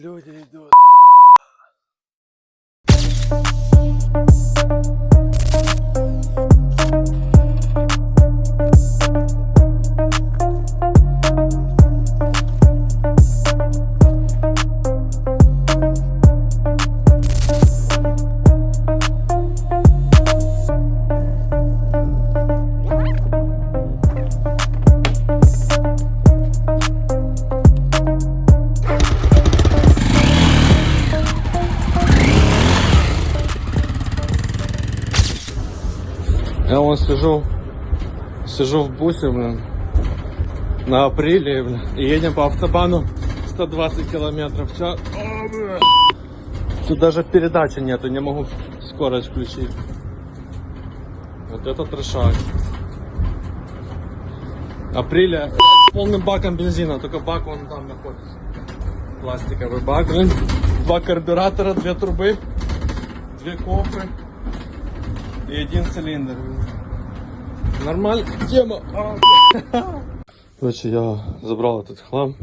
Люди йдуть. Я вон сижу, сижу в бусе, блин, на апреле, блин, и едем по автобану 120 километров в час. О, бля. Тут даже передачи нету, не могу скорость включить. Вот это трешак. Апреля с полным баком бензина, только бак вон там находится. Пластиковый бак, блин. Два карбюратора, две трубы, две кофры и один цилиндр. Нормальная тема. Короче, я забрав этот хлам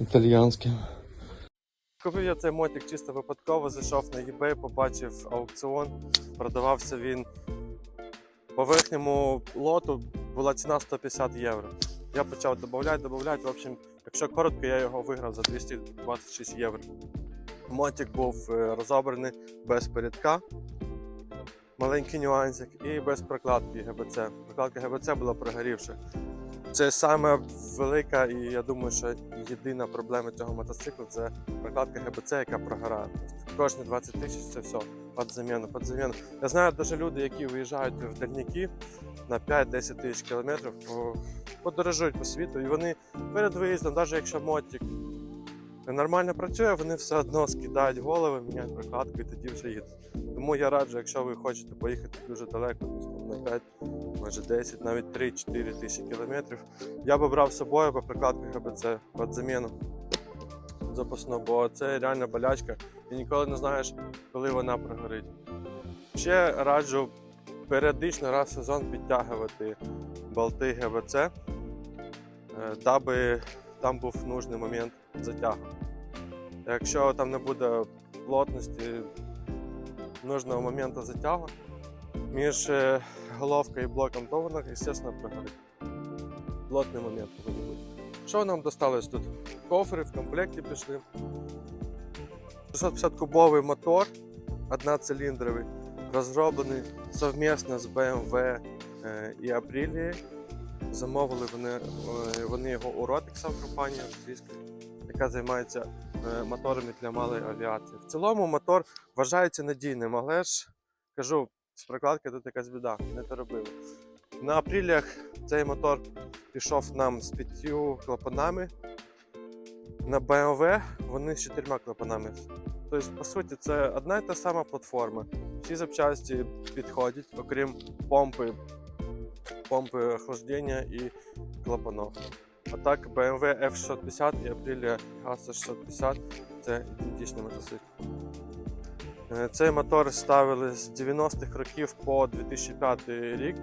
італіянський. Купив я цей мотик чисто випадково, зайшов на eBay, побачив аукціон, продавався він по верхньому лоту була ціна 150 євро. Я почав додавати, додавати. В общем, якщо коротко, я його виграв за 226 євро. Мотик був е, розобраний без передка, маленький нюансик, і без прокладки ГБЦ. Прокладка ГБЦ була прогорівша. Це саме велика і я думаю, що єдина проблема цього мотоциклу це прокладка ГБЦ, яка прогорає. Кожні 20 тисяч це все під заміну, під заміну. Я знаю навіть люди, які виїжджають в дальніки на 5-10 тисяч кілометрів, подорожують по світу, і вони перед виїздом, навіть якщо мотик нормально працює, вони все одно скидають голови, міняють прокладку і тоді вже їдуть. Тому я раджу, якщо ви хочете поїхати дуже далеко, на 5, може 10, навіть 3-4 тисячі кілометрів, я би брав з собою по прокладку ГБЦ під заміну запасну, бо це реально болячка і ніколи не знаєш, коли вона прогорить. Ще раджу періодично раз в сезон підтягувати болти ГБЦ, е, даби там був нужний момент затягу. Якщо там не буде плотності нужного моменту затягу між е, головкою і блоком, то воно, звісно, прогорить. Плотний момент повинен бути. Що нам досталось тут? Кофри в комплекті пішли. 650 кубовий мотор, одноциліндровий, розроблений совмісно з BMW е, і Aprilia. Замовили вони, е, вони його у Rotix компанія австрійська, яка займається е, моторами для малої авіації. В цілому мотор вважається надійним, але ж кажу, з прокладки тут якась біда, не то робили. На апрілях цей мотор пішов нам з п'ятью клапанами. На BMW вони з чотирма клапанами. Тобто, по суті, це одна і та сама платформа. Всі запчасті підходять, окрім помпи, помпи охлаждення і клапанов. А так BMW F650 і Aprilia Gasa 650 це ідентичний мотоцикл. Е, Цей мотор ставили з 90-х років по 2005 рік.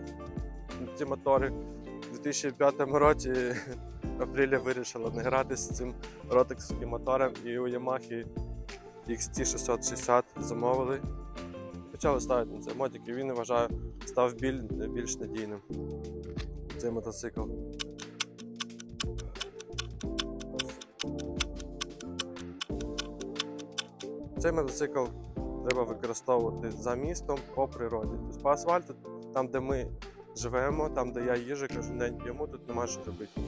Ці мотори у 2005 році Aprilia вирішила не грати з цим ротексським мотором і у Yamaha XT660 замовили. Почали ставити на цей мотик і він, вважаю, став біль, більш надійним. Цей мотоцикл. Цей мотоцикл треба використовувати за містом по природі. Тобто по асфальту, там, де ми живемо, там, де я їжджу кожен день йому, тут нема що робити.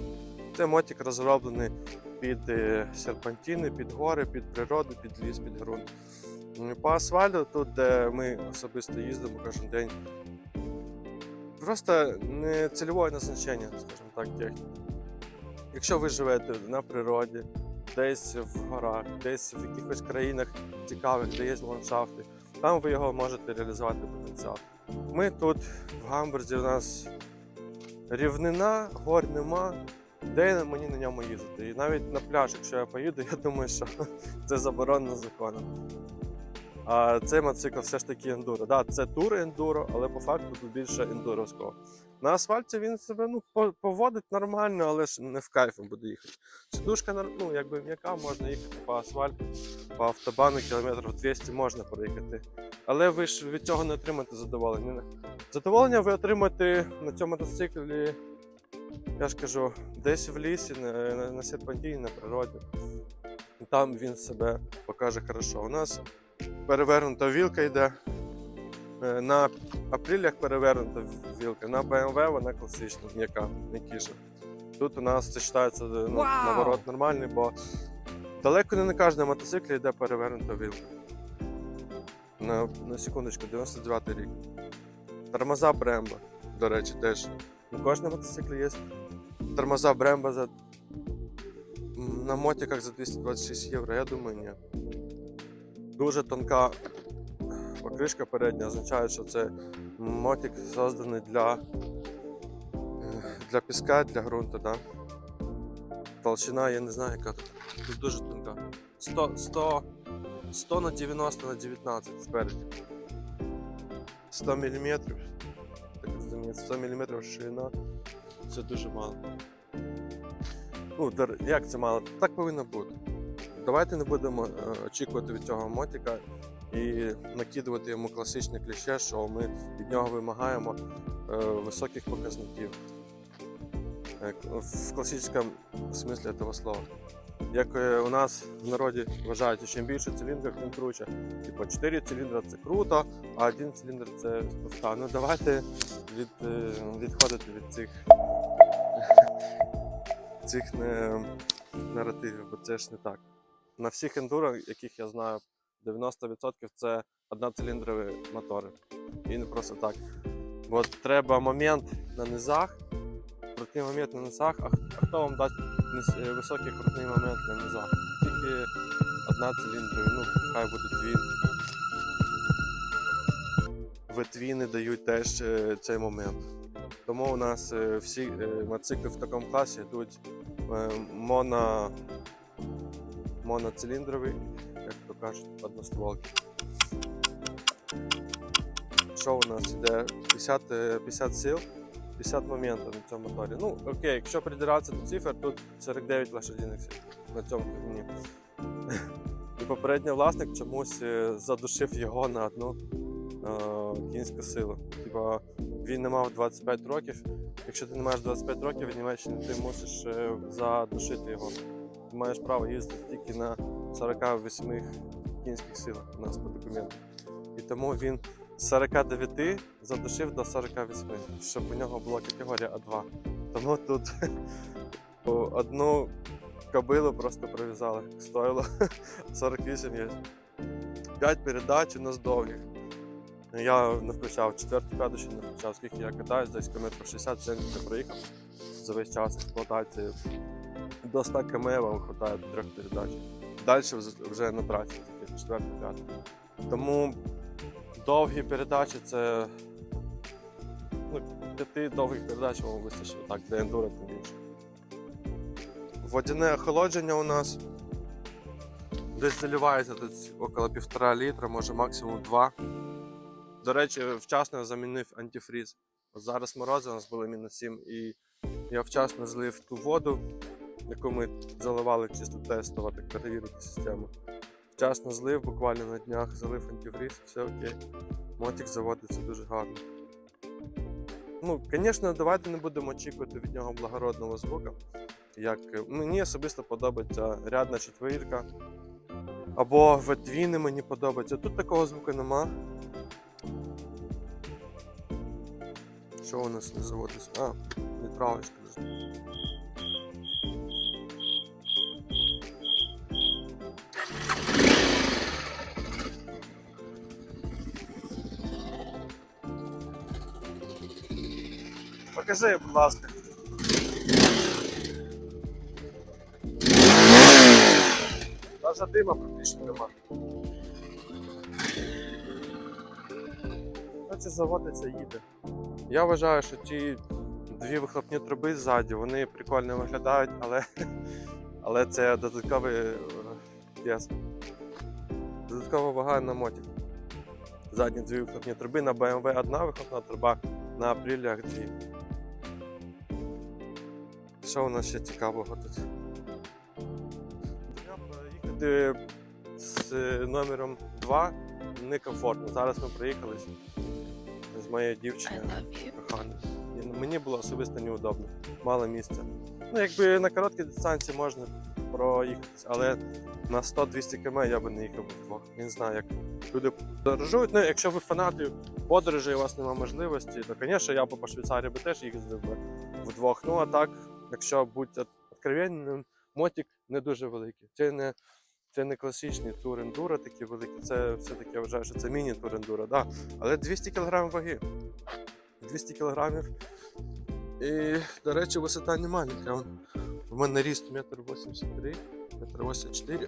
Цей мотик розроблений під е, серпантини, під гори, під природу, під ліс, під ґрунт. По асфальту, тут, де ми особисто їздимо кожен день, просто не цільове назначення, скажімо так, техніки. Якщо ви живете на природі, десь в горах, десь в якихось країнах цікавих, де є ландшафти, там ви його можете реалізувати потенціал. Ми тут в Гамбурзі у нас рівнина, гор нема, де мені на ньому їздити. І навіть на пляж, якщо я поїду, я думаю, що це заборонено законом. А цей мотоцикл все ж таки ендуро. Да, це тур ендуро, але по факту тут більше ендуровського. На асфальті він себе ну, поводить нормально, але ж не в кайф буде їхати. Сідушка ну, якби м'яка, можна їхати по асфальту, по автобану кілометрів 200 можна проїхати. Але ви ж від цього не отримаєте задоволення. Задоволення ви отримаєте на цьому мотоциклі, я ж кажу, десь в лісі, на, на, на серпантині, на природі. Там він себе покаже хорошо. У нас перевернута вілка йде. Е, На апрілях перевернута вілка, на BMW вона класична, м'яка, м'якіша. Тут у нас це вважається ну, Вау! наворот нормальний, бо далеко не на кожному мотоциклі йде перевернута вілка. На, на секундочку, 99 рік. Тормоза Brembo, до речі, теж. На кожному мотоциклі є тормоза Brembo за на мотиках за 226 євро, я думаю, ні. Дуже тонка покришка передня означає, що це мотик созданий для, е, для піска, для ґрунту. Да? Толщина, я не знаю, яка тут. Тут дуже тонка. 100, 100, 100 на 90 на 19 спереді. 100 мм. Так розумієте, 100 мм ширина. Це дуже мало. Ну, як це мало? Так повинно бути. Давайте не будемо е, очікувати від цього мотика і накидувати йому класичне кліще, що ми від нього вимагаємо е, високих показників. Е, В класичному смислі цього слова. Як е, у нас в народі вважають, що чим більше циліндрів, тим круче. Типу 4 циліндри це круто, а один циліндр це туфта. Ну давайте від, відходити від цих, цих не, наративів, бо це ж не так. На всіх ендуро, яких я знаю, 90% це одноциліндрові мотори. І не просто так. Бо треба момент на низах, крутий момент на низах, а, хто вам дасть е, високий крутний момент на низах? Тільки одноциліндрові, ну хай буде твін. Ветвіни дають теж е, цей момент. Тому у нас е, всі мотоцикли в такому класі йдуть моно, моноциліндрові, кажуть, одностволки. Що у нас іде? 50, е, 50 сил, 50 моментів на цьому моторі. Ну, окей, якщо придиратися до цифр, тут 49 лошадиних сил на цьому двигуні. І попередній власник чомусь е, задушив його на одну е, кінську силу. Типа він не мав 25 років. Якщо ти не маєш 25 років в Німеччині, ти мусиш е, задушити його. Ти маєш право їздити тільки на 48 кінських силах у нас по документам. І тому він з 49 задушив до 48, щоб у нього була категорія А2. Тому тут одну кобилу просто прив'язали. Стоїло 48 є. 5 передач у нас довгих. Я не включав четверту, п'яту ще не включав, скільки я катаюсь, десь кілометрів 60-70 проїхав за весь час експлуатації. До 100 км вам вистачає трьох передач. Далі вже на трасі, тільки четверту, п'яту. Тому довгі передачі це. Ну, п'яти довгих передач вам вистачить так, для ендуро тим більше. Водяне охолодження у нас десь заливається тут около півтора літра, може максимум два. До речі, вчасно я замінив антифріз. От зараз морози у нас були мінус 7, і я вчасно злив ту воду, яку ми заливали чисто тестово, так перевірити систему. Вчасно злив, буквально на днях залив антифріз, все окей. Мотик заводиться дуже гарно. Ну, звісно, давайте не будемо очікувати від нього благородного звука. Як е, мені особисто подобається рядна четвірка. Або ветвіни мені подобаються. Тут такого звуку нема. Що у нас не заводиться? А, відправочка. Покажи, будь ласка. Навіть дима практично нема. Наче заводиться їде. Я вважаю, що ті дві вихлопні труби ззаді, вони прикольно виглядають, але, але це додатковий е, вес. Додаткова вага на моті. Задні дві вихлопні труби, на BMW одна вихлопна труба, на апрілях дві. Що у нас ще цікавого тут? Я їхати з номером 2 некомфортно. Зараз ми приїхали з- моєю дівчиною. Мені було особисто неудобно. Мало місця. Ну, якби на короткій дистанції можна проїхатись, але на 100-200 км я би не їхав вдвох. Я не знаю, як люди подорожують. Ну, якщо ви фанати подорожей, у вас немає можливості, то, звісно, я б по Швейцарії би теж їздив вдвох. Ну, а так, якщо бути откровенним, мотик не дуже великий. Це не, це не класичний тур ендуро такі великі, це все-таки я вважаю, що це міні-тур ендуро, да. але 200 кг ваги. 200 кг. І, до речі, висота не маленька. У мене ріст 1,83 м, 1,84 м.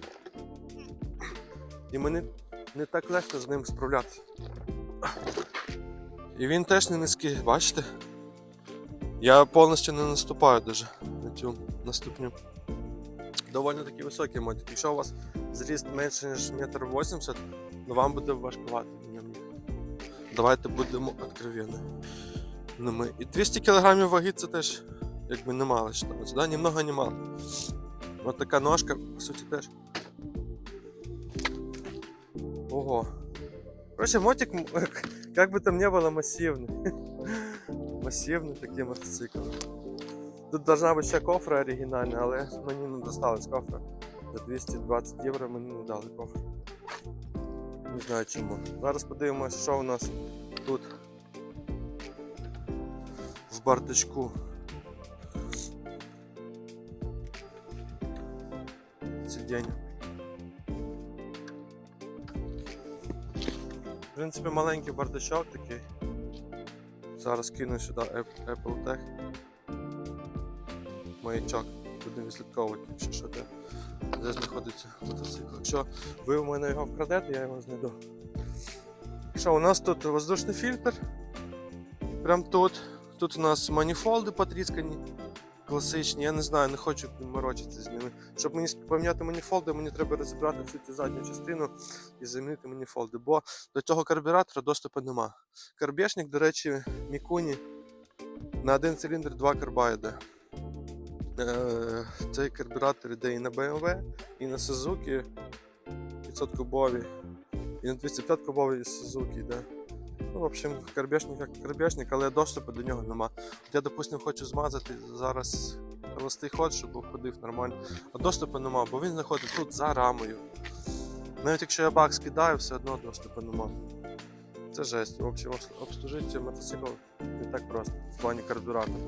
І мені не так легко з ним справлятися. І він теж не низький, бачите? Я повністю не наступаю даже на цю наступню. Доволі таки високий мотик. Якщо у вас зріст менше, ніж 1,80 м, ну вам буде важкувати на ньому їхати. Давайте будемо откровенні. Ну, ми... І 200 кг ваги це теж якби немало вважається, да? Ні много, ні мало. Ось така ножка, по суті, теж. Ого. Короче, мотик, м, как бы там не было, массивный. Массивный такий мотоцикл. Тут должна бути ще кофра оригінальна, але мені не досталось кофра. За 220 євро мені не дали кофр. Не знаю чому. Зараз подивимося, що у нас тут в бардачку. Сидіння. В принципі, маленький бардачок такий. Зараз кину сюди Apple Tech. Маячок. Будемо відслідковувати, якщо що де, де знаходиться мотоцикл. Якщо ви у мене його вкрадете, я його знайду. Що, у нас тут воздушний фільтр. Прям тут. Тут у нас маніфолди потріскані. Класичні, я не знаю, не хочу морочитися з ними. Щоб мені поміняти маніфолди, мені треба розібрати всю цю задню частину і замінити маніфолди, бо до цього карбюратора доступу нема. Карбешник, до речі, Мікуні на один циліндр два карба йде. Е, Цей карбюратор йде і на BMW, і на Suzuki 500 кубові, і на 205 кубові Suzuki йде. Ну, в общем, карбешник як карбешник, але доступу до нього нема. От я, допустим, хочу змазати зараз холостий ход, щоб ходив нормально. А доступу нема, бо він знаходиться тут за рамою. Навіть якщо я бак скидаю, все одно доступу нема. Це жесть. В общем, обслужити мотоцикл не так просто в плані карбюратора.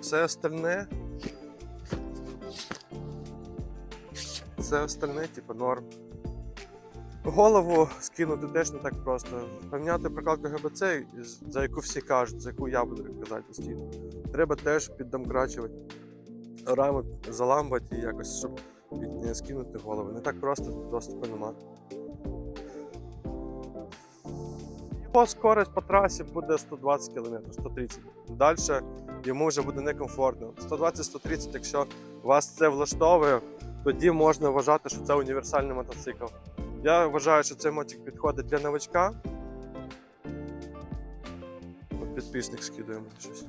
Все остальне. Все остальне, типу, норм. Голову скинути теж не так просто. Поміняти прокладку ГБЦ, за яку всі кажуть, за яку я буду казати постійно. Треба теж піддомкрачувати, раму заламувати і якось, щоб не скинути голову. Не так просто доступу нема. Його скорость по трасі буде 120 км, 130 Далі йому вже буде некомфортно. 120-130, якщо вас це влаштовує, тоді можна вважати, що це універсальний мотоцикл. Я вважаю, що цей мотик підходить для новачка. Підписник скидує мені щось.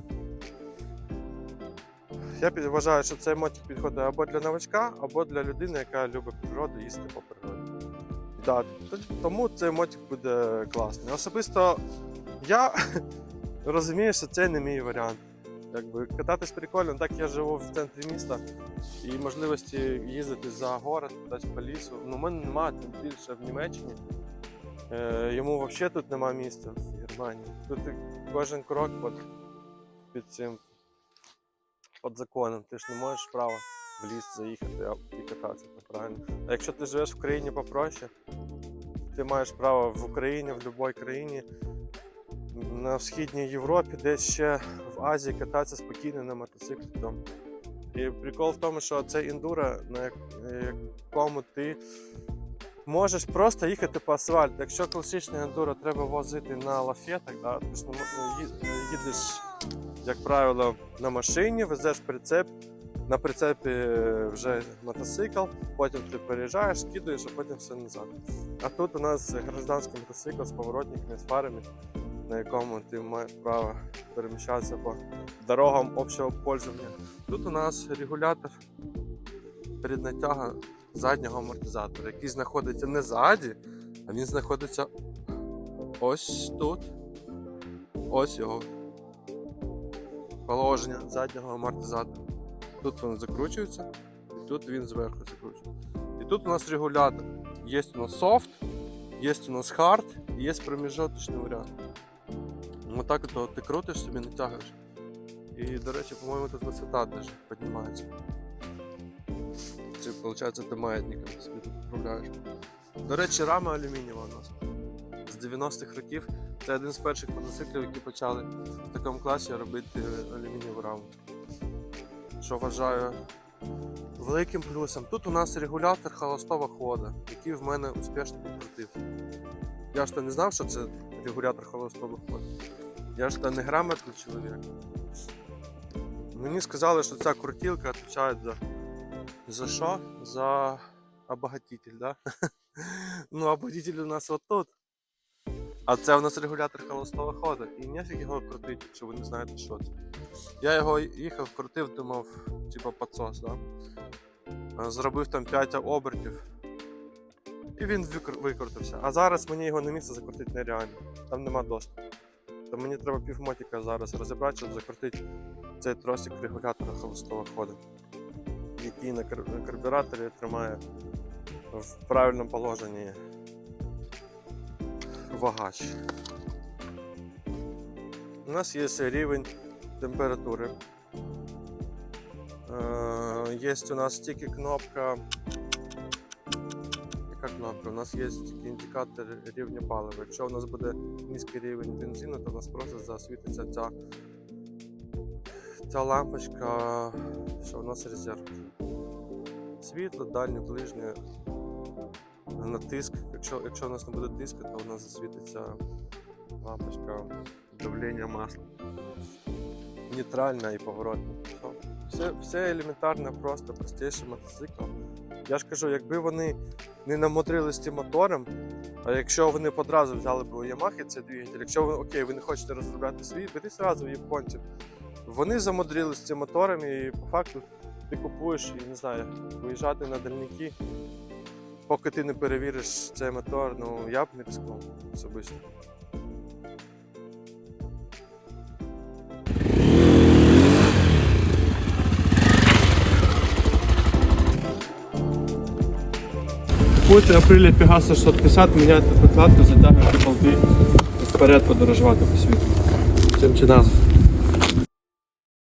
Я вважаю, що цей мотик підходить або для новачка, або для людини, яка любить природу, їсти по природі. Да, тому цей мотик буде класний. Особисто я розумію, що це не мій варіант. Якби кататись прикольно, так я живу в центрі міста і можливості їздити за город, десь по лісу. Ну, в мене немає, тим більше в Німеччині. Е, йому взагалі тут немає місця в Германії. Тут кожен крок під, під цим під законом. Ти ж не можеш право в ліс заїхати і кататися, правильно. А якщо ти живеш в країні попроще, ти маєш право в Україні, в будь-якій країні, на східній Європі, десь ще в Азії кататися спокійно на мотоциклі. Там. І прикол в тому, що це індура, на якому ти можеш просто їхати по асфальту. Якщо класичне ендуро треба возити на лафетах, да, ти ж ї- їдеш, як правило, на машині, везеш прицеп, на прицепі вже мотоцикл, потім ти переїжджаєш, скидуєш, а потім все назад. А тут у нас гражданський мотоцикл з поворотниками, з фарами, на якому ти маєш право переміщатися по дорогам общого пользовання. Тут у нас регулятор переднатяга заднього амортизатора, який знаходиться не ззаді, а він знаходиться ось тут. Ось його положення заднього амортизатора. Тут він закручується, і тут він зверху закручується. І тут у нас регулятор. Є у нас софт, є у нас хард, і є проміжуточний варіант. Отак от ти крутиш собі, натягуєш. І, до речі, по-моєму, тут висота теж піднімається. Це, виходить, ти маятником собі тут управляєш. До речі, рама алюмінієва у нас. З 90-х років це один з перших мотоциклів, які почали в такому класі робити алюмінієву раму. Що вважаю великим плюсом. Тут у нас регулятор холостого ходу, який в мене успішно підкрутив. Я ж то не знав, що це регулятор холостого ходу. Я ж то не грамотний чоловік. Мені сказали, що ця крутілка відповідає за. За що? За обогатитель, да? ну, обогатитель у нас отут. А це у нас регулятор холостого ходу. І нефіг його крутити, якщо ви не знаєте, що це. Я його їхав, крутив, думав, типа підсос, да? Зробив там 5 обертів. І він викрутився. А зараз мені його на місце закрутити нереально. Там нема доступу. То мені треба півмотика зараз розібрати, щоб закрутити цей тросик регулятора холостого ходу, який на карбюраторі тримає в правильному положенні вагач. У нас є рівень температури. Е, Є у нас тільки кнопка. Кнопка? У нас є індикатор рівня палива. Якщо у нас буде низький рівень бензину, то у нас просто засвітиться ця, ця лампочка, що у нас резерв. Світло, дальнє, ближнє, на тиск. Якщо, якщо у нас не буде тиску, то у нас засвітиться лампочка давлення масла. Нейтральна і поворотна. Все, все, елементарно, просто простіший мотоцикл. Я ж кажу, якби вони не намудрились цим мотором, а якщо вони одразу взяли б у Yamaha цей двигатель, якщо ви окей, ви не хочете розробляти свій, беріть одразу японців. Вони замудрились цим мотором і по факту ти купуєш і не знаю, виїжджати на дальніки. Поки ти не перевіриш цей мотор, ну я б не рискував особисто. Купуйте апрелі Пегаса 650, міняйте прокладку, затягуйте болти вперед подорожувати по світу. Всім чи назва.